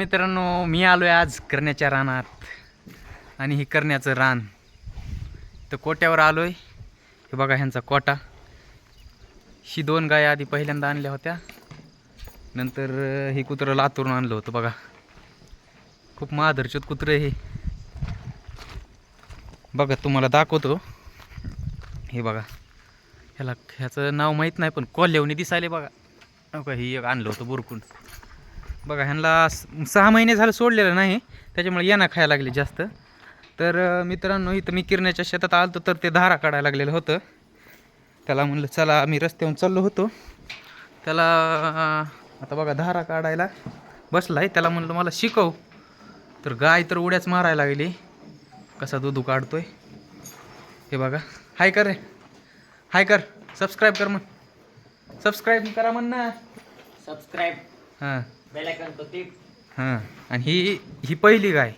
मित्रांनो मी आलो आहे आज करण्याच्या रानात. आणि हे करण्याचं रान. तर कोट्यावर आलो आहे हे बघा ह्यांचा कोटा. ही दोन गाय आधी पहिल्यांदा आणल्या होत्या. नंतर हे कुत्रं लातूरून आणलं होतं बघा. खूप माधरचोत कुत्रं हे. बघा तुम्हाला दाखवतो. हे बघा. ह्याला ह्याचं नाव माहीत नाही पण कोल्हेवणी दिसायले बघा. हो का ही एक आणलं होतं बुरकून बघा ह्यांना सहा महिने झालं सोडलेलं नाही त्याच्यामुळे यांना खायला लागले जास्त. तर मित्रांनो इथं मी किरण्याच्या शेतात आलतो तर ते धारा काढायला लागलेलं होतं. त्याला म्हणलं चला आम्ही रस्त्यावरून चाललो होतो. त्याला आता बघा धारा काढायला बसला आहे त्याला म्हणलं मला शिकव. तर गाय तर उड्याच मारायला लागली. कसा दूध काढतोय. हे बघा हाय कर रे. हाय कर सबस्क्राईब कर मग सबस्क्राईब करा म्हण ना. सबस्क्राईब हां. बेल आयकॉन तो टिप. हां आणि ही ही पहिली गाय.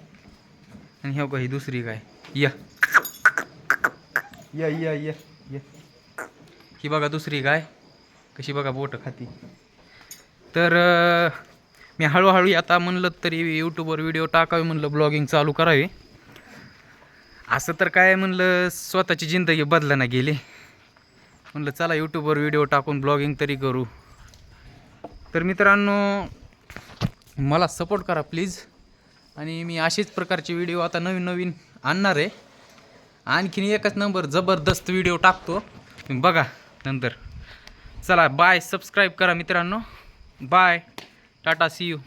आणि ही बघा ही दुसरी गाय. या. या या या या. ही बघा दुसरी गाय. कशी बघा बोट खाती. तर मी हळूहळू आता म्हणलं तरी यूट्यूबवर व्हिडिओ टाकावे म्हणलं ब्लॉगिंग चालू करावी. असं तर काय म्हणलं स्वतःची जिंदगी बदलाना गेली. म्हणलं चला यूट्यूबवर व्हिडिओ टाकून ब्लॉगिंग तरी करू. तर मित्रांनो मला सपोर्ट करा प्लीज आणि मी अशीच प्रकारचे व्हिडिओ आता नवीन नवीन आणणार आहे. आणखीन एकच नंबर जबरदस्त व्हिडिओ टाकतो. तुम्ही बघा नंतर. चला बाय सबस्क्राईब करा मित्रांनो. Bye Tata C you